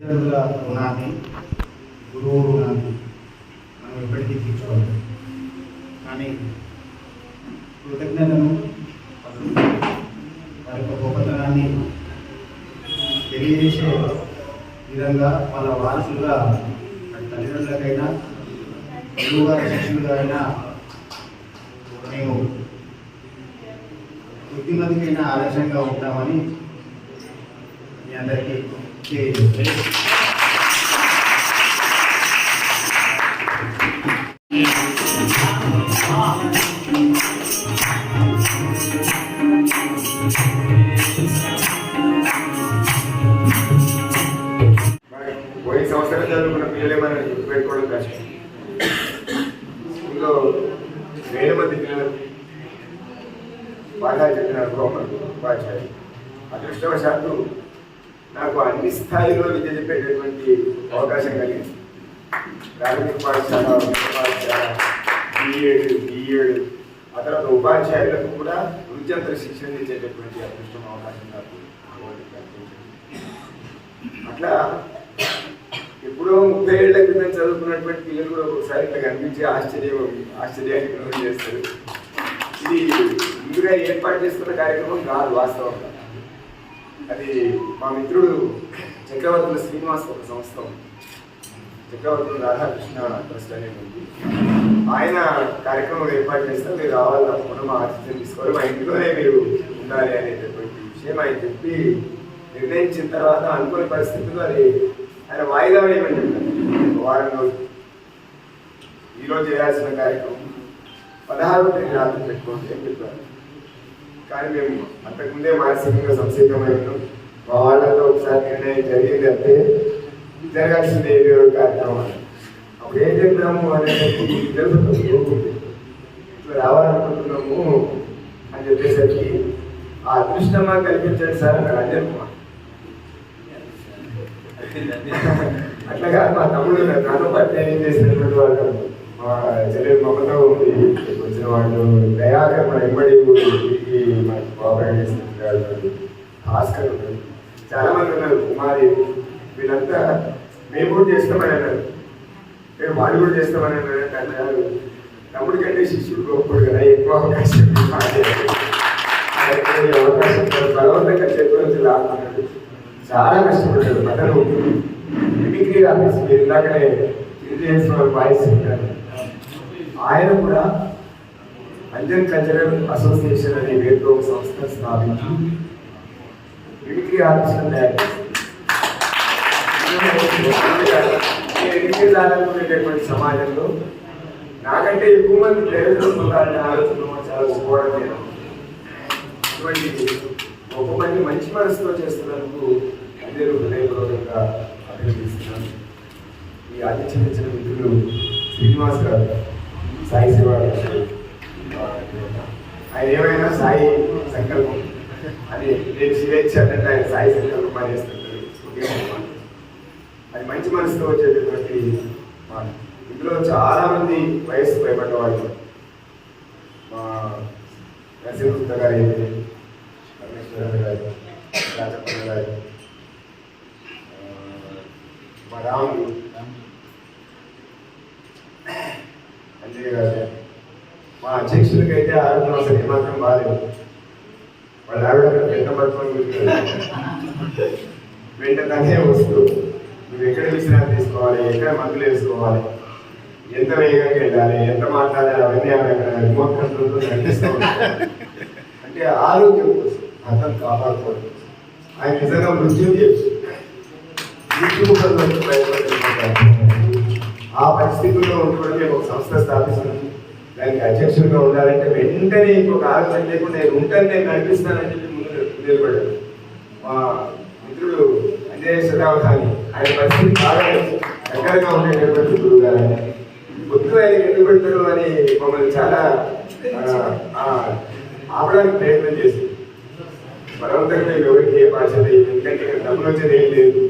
తల్లిదండ్రుల అటు గురువు గారి శిష్యులుగా అయినా మేము కొద్దిమందికైనా ఆదర్శంగా ఉంటామని మీ అందరికీ తెలియజేస్తాను చెప్పేటటువంటి అవకాశం కలిగింది? ప్రాథమిక పాఠశాల ఉన్నత పాఠశాల బిఎడ్ బిఎడ్ ఆ తర్వాత ఉపాధ్యాయులకు కూడా వృత్యంతర శిక్షణ ఇచ్చేటటువంటి అదృష్టం అవకాశం నాకు అట్లా ఎప్పుడో ముప్పై ఏళ్ళ క్రితం చదువుకున్నటువంటి పిల్లలు కూడా ఒకసారి ఇట్లా కనిపించి ఆశ్చర్యం ఆశ్చర్యానికి గురి చేస్తారు. ఇది ముందుగా ఏర్పాటు చేసుకున్న కార్యక్రమం కాదు వాస్తవంగా. అది మా మిత్రుడు చక్రవర్తుల శ్రీనివాస్ ఒక సంస్థ. ఉంది. చక్రవర్తుల రాధాకృష్ణ ట్రస్ట్ అనేది ఉంది ఆయన కార్యక్రమం ఏర్పాటు చేస్తే మీరు రావాలి? తప్పకుండా మా ఆతిథ్యం తీసుకోవాలి. మా ఇంట్లోనే మీరు ఉండాలి అనేటటువంటి విషయం ఆయన చెప్పి నిర్ణయించిన తర్వాత అనుకునే పరిస్థితుల్లో అది ఆయన వాయిదా వేయమని చెప్పారు. వారం రోజులు. ఈరోజు చేయాల్సిన కార్యక్రమం పదహారు తేదీ రాత్రి పెట్టుకోండి అని చెప్పారు. కానీ మేము అంతకుముందే మానసికంగా సంసిద్ధమై ఉన్నాం. మా వాళ్ళతో ఒకసారి నిర్ణయం జరిగిందంటే జరగాల్సిందే కార్యక్రమం అప్పుడు ఏం చేద్దాము అనేది తెలుస్తుంది ఇట్లా రావాలనుకుంటున్నాము అని చెప్పేసరికి ఆ అదృష్టమా కల్పించండి సార్ అని అంజన్ కుమార్. అట్లాగా మా తమ్ముడు నాతో పాటు చేసినటువంటి వాళ్ళు. మా చెల్లెలు మమతో ఉంది. వచ్చిన వాళ్ళు దయాకర్ మన ఇమ్మడి తిరిగి మనకి కోఆపరేట్ చేసినటువంటి భాస్కర్ ఉన్నాడు చాలా మంది ఉన్నారు. కుమారి వీళ్ళంతా మేము కూడా చేస్తామని అన్నారు మేము వాళ్ళు కూడా చేస్తామని అన్నారు అన్నారు తమ్ముడు కంటే శిష్యుడు గొప్పడు కదా. ఎక్కువ అవకాశం ఉంది మాకే. ఆయనకి ఈ అవకాశం బలవంతంగా చేతి నుంచి లాక్కున్నాడు చాలా కష్టపడ్డాడు. అతను మిమిక్రీ ఆఫీస్ ఇందాకనే ఇది చేసిన వాయిస్ చెప్పారు ఆయన కూడా అంజన్ కల్చరల్ అసోసియేషన్ అనే పేరుతో ఒక సంస్థ స్థాపించి మిమిక్రీ ఆర్టిస్ట్లను తయారు చేశారు. సమాజంలో నాకంటే ఎక్కువ మంది ప్రయోజనం పొందాలనే ఆలోచన చాలా గొప్పవడం లేదు ఇటువంటి గొప్ప మంది మంచి మనసుతో చేస్తున్నందుకు అందరూ హృదయపూర్వకంగా అభినందిస్తున్నాను. ఈ ఆదిత్య మిత్రులు శ్రీనివాస్ గారు సాయి శివ ఆయన ఏమైనా సాయి సంకల్పం అది నేను శివేచ్ఛ అంటే ఆయన సాయి సంకల్పం పని అది మంచి మనసుతో వచ్చేటటువంటి మాట ఇందులో చాలా మంది వయస్సు భయపడ్డ వాళ్ళు మా నరసింహ గారు అయితే పరమేశ్వరరావు గారు రాజపల్లి గారు మా రాముడు అంజయ్ గారు మా అధ్యక్షులకైతే ఆరోగ్యం అసలు ఏమాత్రం బాగాలేదు. ఆవిడ పెద్ద పట్టుకొని వెంటనే వస్తూ నువ్వు ఎక్కడ విశ్రాంతి తీసుకోవాలి? ఎక్కడ మందులు వేసుకోవాలి? ఎంత వేగంగా వెళ్ళాలి? ఎంత మాట్లాడాలి? అవన్నీ అక్కడ రిమోట్ కంట్రోల్తో నడిపిస్తూ అంటే ఆరోగ్యం కోసం అర్థం కాపాడుకోవడం ఆయన నిజంగా మృత్యు చేయొచ్చు ఆ పరిస్థితుల్లో ఉంటుకొని ఒక సంస్థ స్థాపిస్తున్నాం దానికి అధ్యక్షుడిగా ఉండాలంటే వెంటనే ఇంకొక ఆలోచన లేకుండా నేను ఉంటాను నేను నడిపిస్తానని చెప్పి ముందు నిలబడ్డాను. మా మిత్రుడు అంజయ్ సదావధాని ఆయన పరిస్థితి బాగా దగ్గరగా ఉండేటటువంటి గురువు గారు ఆయన. గుర్తు ఆయన నిలబెడతారు అని మమ్మల్ని చాలా ఆపడానికి ప్రయత్నం చేసింది. బలవంతంగా ఎవరికి ఏ భాష లేదు ఎందుకంటే డబ్బులు వచ్చేది ఏం లేదు.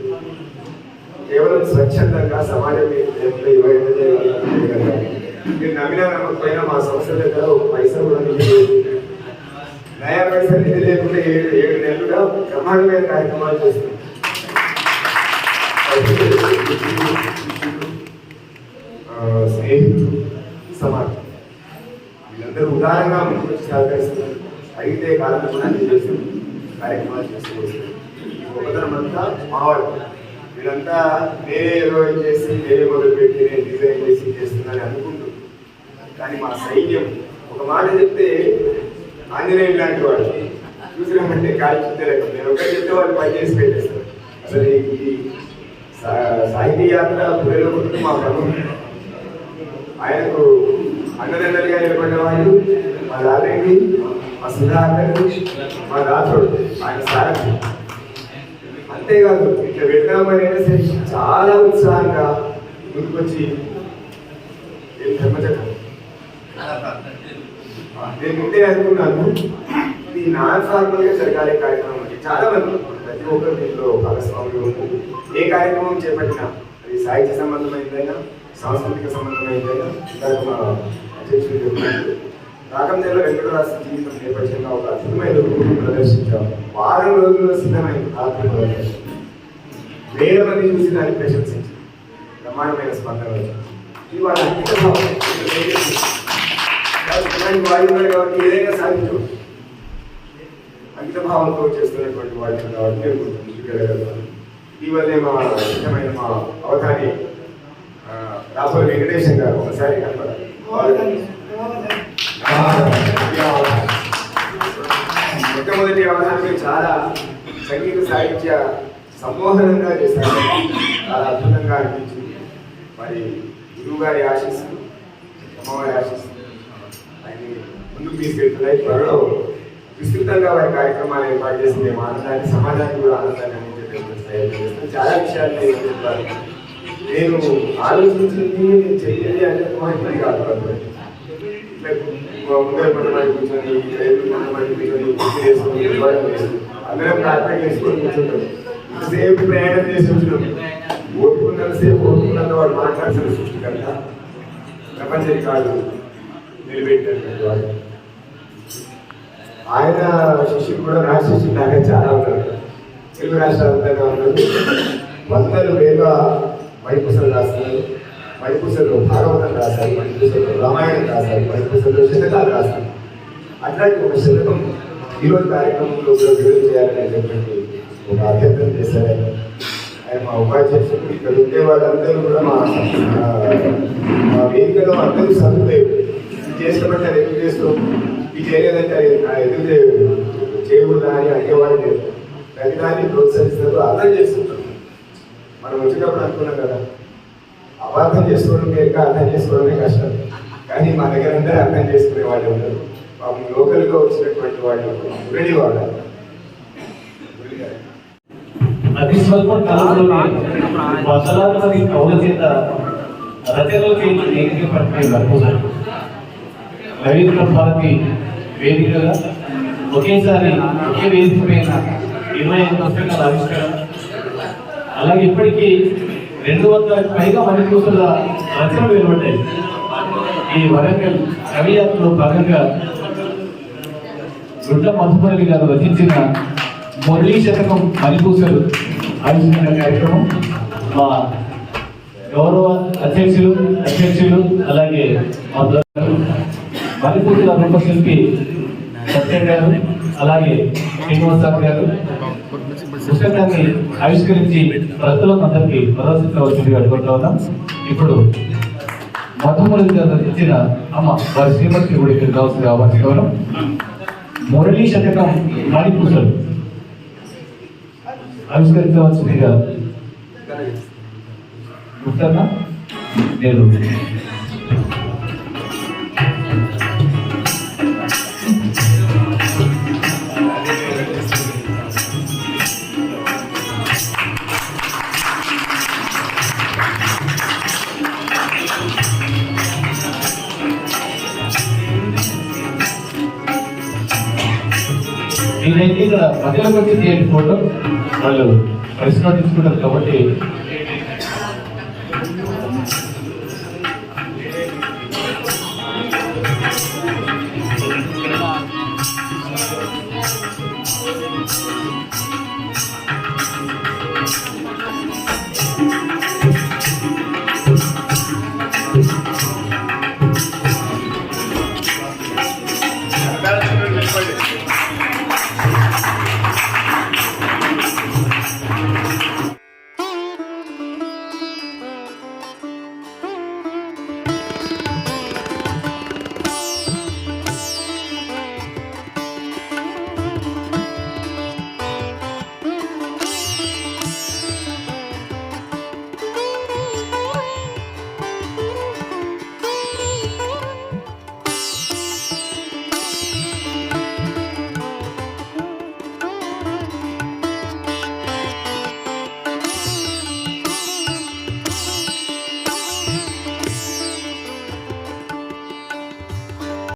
కేవలం స్వచ్ఛందంగా సమాజం ఎంతో ఇవ్వడం చేయగలగాలి మీరు నమ్మినా నమ్మకపోయినా మా సంస్థ దగ్గర ఒక పైసా నయా పైసా నిధి లేకుండా ఏడు ఏడు నెలలుగా బ్రహ్మాండమైన కార్యక్రమాలు చేస్తున్నాం స్నేహితులు సమాజం. వీళ్ళందరూ ఉదారంగా ముందుకు సహకరిస్తున్నారు. అయితే కాలంలో కూడా చేస్తున్నారు కార్యక్రమాలు చేస్తూ వస్తున్నారు. గొప్పతనం అంతా మావాడు వీళ్ళంతా నేనే ఏదో చేసి నేనే మొదలుపెట్టి నేను డిజైన్ చేసి చేస్తున్నానని అనుకుంటున్నాను కానీ మా సైన్యం ఒక మాట చెప్తే ఆంజనేయులు లాంటి వాడు చూసినామంటే కాలు చుట్టలేక నేను ఒకటి చెప్తే వాళ్ళు పని చేసి పెట్టేస్తారు అసలు ఇది సా- సాహితీ యాత్ర పురేలో మా ప్రభు. ఆయనకు అన్నదండలుగా నిలబడిన వాళ్ళు మా లారెడ్డి మా సుధాకర్ మా రాథోడ్ ఆయన సారథి. అంతేకాదు ఇట్లా వెళ్దామని చాలా ఉత్సాహంగా ముందుకొచ్చి ఏం ధర్మచక్రం నేను ముందే అనుకున్నాను. ఇది నాన్ ఫార్మల్గా జరగాలి కార్యక్రమం అంటే చాలా మంది ప్రతి ఒక్కరు దీంట్లో భాగస్వాములు ఏ కార్యక్రమం చేపట్టినా అది సాహిత్య సంబంధమైందైనా సాంస్కృతిక సంబంధమైందైనా ఇందాక మా అధ్యక్షులు చెప్పినట్టు రాకందేలో వెంకటరాశ జీవితం నేపథ్యంగా ఒక అద్భుతమైన రూపం ప్రదర్శించాం వారం రోజుల్లో సిద్ధమైన రాత్రి ప్రదర్శన. వేల మంది చూసి దాన్ని ప్రశంసించి బ్రహ్మాండమైన స్పందన వచ్చింది. ఇది వాళ్ళ ఉన్నారు కాబట్టి ఏదైనా సాధించు. అంకిత భావంతో చేస్తున్నటువంటి వాళ్ళు కాబట్టి నేను ముందుకు మా ఇష్టమైన మా అవధాని రాఘవ వెంకటేశం గారు ఒకసారి కనపడాలి. మొట్టమొదటి అవధానం చాలా సంగీత సాహిత్య సంబోధనంగా చేశారు. చాలా అద్భుతంగా అనిపించింది. మరి గురువు గారి ఆశీస్సులు అమ్మవారి ఆశీస్సులు. ఆయన్ని ముందుకు తీసుకెళ్తున్నాయి త్వరలో విస్తృతంగా వారి కార్యక్రమాలు ఏర్పాటు చేసి మేము ఆనందాన్ని సమాజానికి కూడా ఆనందాన్ని అందించే ప్రయత్నం చాలా విషయాలు నేను చెప్పాలి నేను ఆలోచించింది నేను చెయ్యాలి అంటే మాత్రమే కాదు ముందర పడమని కూర్చొని రైతు కూర్చొని కుర్చీ వేసుకొని అందరం ప్రార్థన చేసుకొని కూర్చుంటాం. సేపు ప్రయాణం చేసి వచ్చినాం ఓపుకున్నంతసేపు ఓపుకున్నంత వాడు మాట్లాడాల్సిన సృష్టికర్త. ప్రపంచం కాదు. నిలబెట్టినటువంటి వాడు ఆయన శిష్యుడు కూడా నా శిష్యుడు నాకే చాలా ఉన్నారు తెలుగు రాష్ట్రాలంతగా ఉన్నారు వందలు వేల వైపుసలు రాస్తున్నారు వైపుసలు భాగవతం రాశారు వైపుసలు రామాయణం రాశారు వైపుసలు శతకాలు రాశారు అట్లాంటి ఒక శతకం ఈరోజు కార్యక్రమంలో కూడా విడుదల చేయాలని చెప్పి ఒక అభ్యర్థన చేశారు ఆయన. మా ఉపాధ్యక్షుడు. ఇక్కడ ఉండే వాళ్ళందరూ కూడా మా మా వేదికలో అందరూ సదుపాయం ఇది చేస్తామంటే అది ఎందుకు చేస్తాం ఇది చేయలేదంటే అది ఆ ఎందుకు చే- చేయకూడదా అని అడిగేవాళ్ళు లేదు ప్రతిదాన్ని ప్రోత్సహిస్తారు అర్థం చేసుకుంటాం. మనం వచ్చినప్పుడు అనుకున్నాం కదా అపార్థం చేసుకోవడం లేక అర్థం చేసుకోవడమే కష్టం. కానీ మా దగ్గర అందరూ అర్థం చేసుకునే వాళ్ళు ఉన్నారు. పాపం లోకల్గా వచ్చినటువంటి వాళ్ళు మురళి వాడాలి అతి స్వల్ప కాలంలోనే వందలాది కవుల చేత రచనలు చేయించి వేదిక పట్టుకునే అద్భుతం రవీంద్ర భారతి వేదికగా ఒకేసారి ఒకే వేదిక పైన ఇరవై ఐదు పుస్తకాలు ఆవిష్కరణ. అలాగే ఇప్పటికీ రెండు వందల పైగా మణిపూసుల రచనలు వెలువడ్డాయి. ఈ వరంగల్ కవియాత్రలో భాగంగా గుడ్ల మధుమరలి గారు రచించిన మురళీ శతకం మణిపూసలు ఆవిష్కరణ కార్యక్రమం. మా గౌరవ అధ్యక్షులు అధ్యక్షులు అలాగే మా బ్రదర్ మణిపూసల రూపశిల్పి సత్యం గారు అలాగే శ్రీనివాసరావు గారు పుస్తకాన్ని ఆవిష్కరించి ప్రజలకు అందరికీ ప్రదర్శించవలసిందిగా అడుగుతా ఉన్నాం ఇప్పుడు మధుమురళి గారు ఇచ్చిన అమ్మ వారి శ్రీమతి కూడా ఇక్కడ కావాల్సి కావాల్సింది ఆహ్వానించవడం మురళీ శతకం మణిపూసలు ఆవిష్కరించవలసిందిగా గుర్తన్నా? నేను మీరైతే ఇక్కడ మధ్యలోకి వచ్చి తీయండి ఫోటో వాళ్ళు ప్రెస్ నోట్ తీసుకుంటారు కాబట్టి